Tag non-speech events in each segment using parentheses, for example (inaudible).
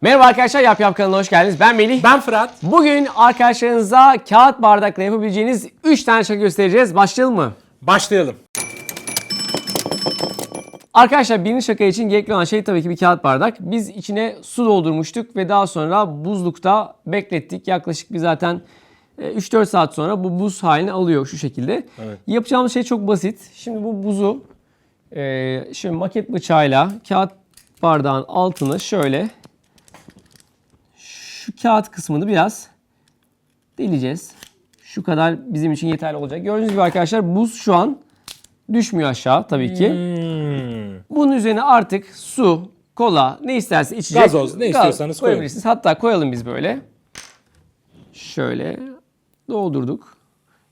Merhaba arkadaşlar Yap Yap kanalına hoş geldiniz. Ben Melih. Ben Fırat. Bugün arkadaşlarınıza kağıt bardakla yapabileceğiniz 3 tane şaka göstereceğiz. Başlayalım mı? Başlayalım. Arkadaşlar birinci şaka için gerekli olan şey tabii ki bir kağıt bardak. Biz içine su doldurmuştuk ve daha sonra buzlukta beklettik. Yaklaşık bir zaten e, 3-4 saat sonra bu buz halini alıyor şu şekilde. Evet. Yapacağımız şey çok basit. Şimdi bu buzu e, şimdi maket bıçağıyla kağıt bardağın altını şöyle şu kağıt kısmını biraz deleceğiz. Şu kadar bizim için yeterli olacak. Gördüğünüz gibi arkadaşlar buz şu an düşmüyor aşağı tabii ki. Hmm. Bunun üzerine artık su, kola ne isterse içecek. Gazoz, ne istiyorsanız koyun. koyabilirsiniz. Hatta koyalım biz böyle. Şöyle doldurduk.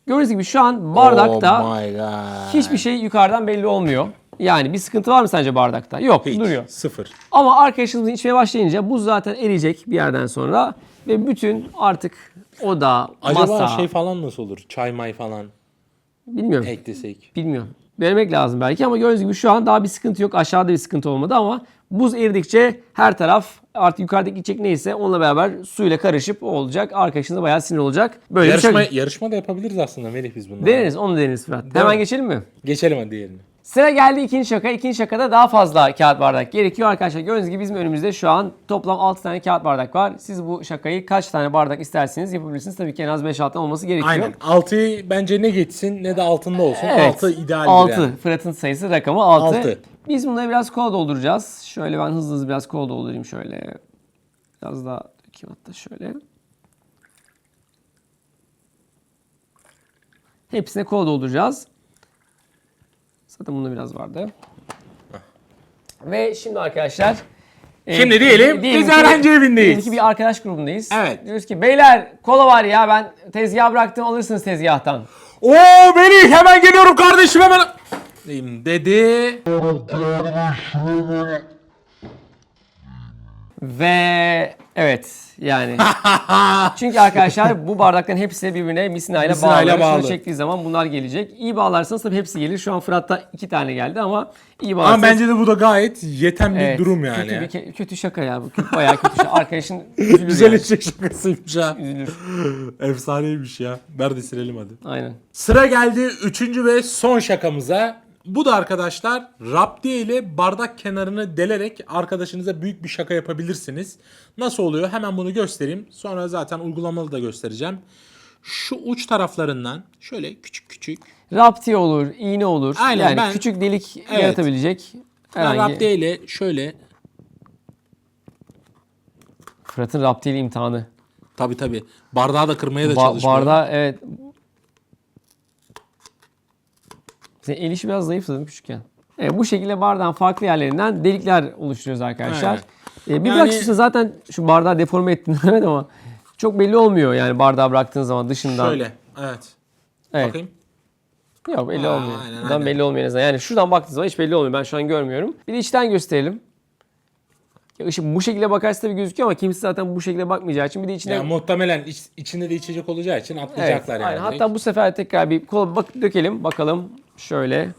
Gördüğünüz gibi şu an bardakta Oh hiçbir şey yukarıdan belli olmuyor. Yani bir sıkıntı var mı sence bardakta? Yok Hiç. duruyor. Sıfır. Ama arkadaşımızın içmeye başlayınca buz zaten eriyecek bir yerden sonra. Ve bütün artık oda, Acaba masa, şey falan nasıl olur? Çay may falan bilmiyorum. eklesek. Bilmiyorum. Denemek lazım belki ama gördüğünüz gibi şu an daha bir sıkıntı yok. Aşağıda bir sıkıntı olmadı ama buz eridikçe her taraf artık yukarıdaki içecek neyse onunla beraber suyla karışıp o olacak. Arkadaşınız da bayağı sinir olacak. Böyle Yarışma, bir şey. yarışma da yapabiliriz aslında Melih biz bunları. Deneriz onu deneriz Fırat. Hemen mi? geçelim mi? Geçelim hadi diğerini. Sıra geldi ikinci şaka. İkinci şakada daha fazla kağıt bardak gerekiyor arkadaşlar. Gördüğünüz gibi bizim önümüzde şu an toplam 6 tane kağıt bardak var. Siz bu şakayı kaç tane bardak isterseniz yapabilirsiniz. Tabii ki en az 5-6 olması gerekiyor. Aynen. Altıyı bence ne geçsin ne de altında olsun. Altı idealdir 6. yani. Fırat'ın sayısı rakamı 6. Altı. Biz bunları biraz kola dolduracağız. Şöyle ben hızlı hızlı biraz kola doldurayım şöyle. Biraz daha dökeyim hatta şöyle. Hepsine kola dolduracağız. Zaten bunda biraz vardı. Ve şimdi arkadaşlar e, Şimdi diyelim, biz ki- öğrenci evindeyiz. diyelim ki bir arkadaş grubundayız. Evet. Diyoruz ki beyler kola var ya ben tezgah bıraktım alırsınız tezgahtan. Oo Melih hemen geliyorum kardeşim hemen. Dedi. Ve evet yani. (laughs) Çünkü arkadaşlar bu bardakların hepsi birbirine misinayla bağlı. Misinayla bağlı. Şunu çektiği zaman bunlar gelecek. İyi bağlarsanız tabii hepsi gelir. Şu an Fırat'ta iki tane geldi ama iyi bağlarsanız. Ama bence de bu da gayet yeten bir Evet, durum yani. Kötü, bir ke- kötü şaka ya bu. Kötü, bayağı kötü şaka. Arkadaşın (laughs) üzülür Güzel yani. şakasıymış ha. Üzülür. (laughs) Efsaneymiş ya. Ver de silelim hadi. Aynen. Sıra geldi üçüncü ve son şakamıza. Bu da arkadaşlar raptiye ile bardak kenarını delerek arkadaşınıza büyük bir şaka yapabilirsiniz. Nasıl oluyor? Hemen bunu göstereyim. Sonra zaten uygulamalı da göstereceğim. Şu uç taraflarından şöyle küçük küçük. Raptiye olur, iğne olur. Aynen, yani ben- küçük delik Evet. yaratabilecek. Herhangi- raptiye ile şöyle Fırat'ın raptiyeli imtihanı. tabi tabi bardağı da kırmaya da Ba- çalışmıyor. bardağı evet. Senin el işi biraz mi küçükken? Evet, bu şekilde bardağın farklı yerlerinden delikler oluşturuyoruz arkadaşlar. Aynen. Ee, bir Yani- bırakışta zaten şu bardağı deforme ettin (laughs) evet ama çok belli olmuyor yani bardağı bıraktığın zaman dışından. Şöyle evet. Evet. Bakayım. Yok belli Aa, olmuyor. aynen, Buradan aynen. belli olmuyor en azından. Yani şuradan baktığınız zaman hiç belli olmuyor. Ben şu an görmüyorum. Bir de içten gösterelim. Ya ışık bu şekilde bakarsa tabii gözüküyor ama kimse zaten bu şekilde bakmayacağı için bir de içine Yani muhtemelen iç- içinde de içecek olacağı için Evet, atlayacaklar yani. aynen. Hatta bu sefer tekrar bir kola bak dökelim bakalım. Şöyle.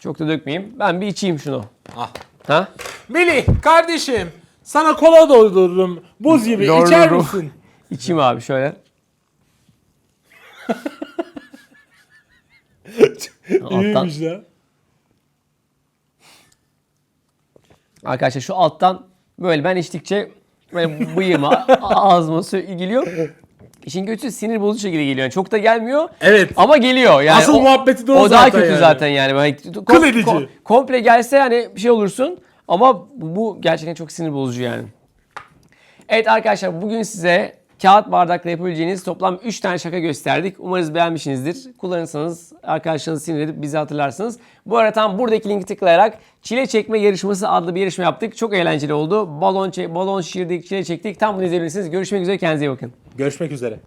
Çok da dökmeyeyim. Ben bir içeyim şunu. Ah. Ha? Melih kardeşim sana kola doldururum. Buz gibi içer Doldururum. misin? (laughs) İçeyim abi şöyle. (laughs) alttan, İyiymiş ya. arkadaşlar şu alttan böyle ben içtikçe böyle bıyığıma ağzıma sö- geliyor. İşin kötüsü sinir bozucu şekilde geliyor. Yani çok da gelmiyor. Evet. Ama geliyor. Yani Asıl muhabbeti de o O daha kötü yani. zaten yani. Böyle kom- edici. kom- komple gelse hani bir şey olursun. Ama bu gerçekten çok sinir bozucu yani. Evet arkadaşlar bugün size kağıt bardakla yapabileceğiniz toplam 3 tane şaka gösterdik. Umarız beğenmişsinizdir. Kullanırsanız arkadaşlarınızı sinir edip bizi hatırlarsınız. Bu arada tam buradaki linki tıklayarak çile çekme yarışması adlı bir yarışma yaptık. Çok eğlenceli oldu. Balon, balon şişirdik, çile çektik. Tam bunu izleyebilirsiniz. Görüşmek üzere kendinize iyi bakın. Görüşmek üzere.